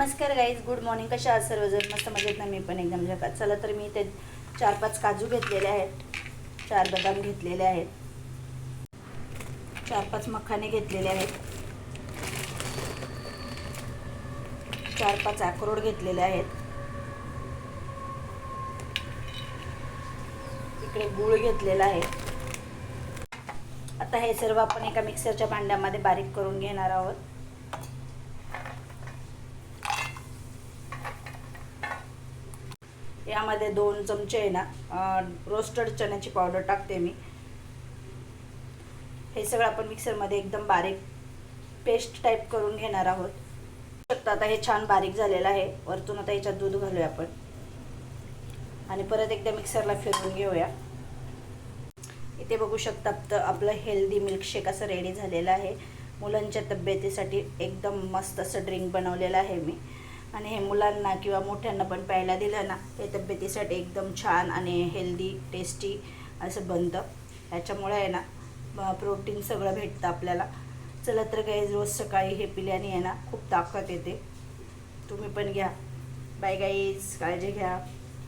नमस्कार guys good morning कशा आहात सर्वजण? मस्त मजेत ना? मी पण एकदम जगात चला तर मी ते चार पाच काजू घेतलेले आहेत. चार बदाम घेतलेले आहेत. चार पाच मखाने घेतलेले आहेत. चार पाच अक्रोड घेतलेले आहेत. इकडे गूळ घेतलेला आहे. आता हे सर्व आपण एका मिक्सरच्या भांड्यामध्ये बारीक करून घेणार आहोत. यामध्ये दोन चमचे आहे ना रोस्टेड चण्याची पावडर टाकते मी. हे सगळं आपण मिक्सरमध्ये एकदम बारीक पेस्ट टाईप करून घेणार आहोत. शकता आता हे छान बारीक झालेलं आहे. वरतून आता याच्यात दूध घालूया आपण. आणि परत एकदा मिक्सरला फिरवून घेऊया. इथे बघू शकता तर आपलं हेल्दी मिल्कशेक असं रेडी झालेलं आहे. मुलांच्या तब्येतीसाठी एकदम मस्त असं ड्रिंक बनवलेलं आहे मी. आणि हे मुलांना किंवा मोठ्यांना पण प्यायला दिलं ना हे तब्येतीसाठी एकदम छान आणि हेल्दी टेस्टी असं बनतं. ह्याच्यामुळे आहे ना प्रोटीन सगळं भेटतं आपल्याला. चला तर काही रोज सकाळी हे पिल्याने आहे ना खूप ताकद येते. तुम्ही पण घ्या. बाय गाईज काळजी घ्या.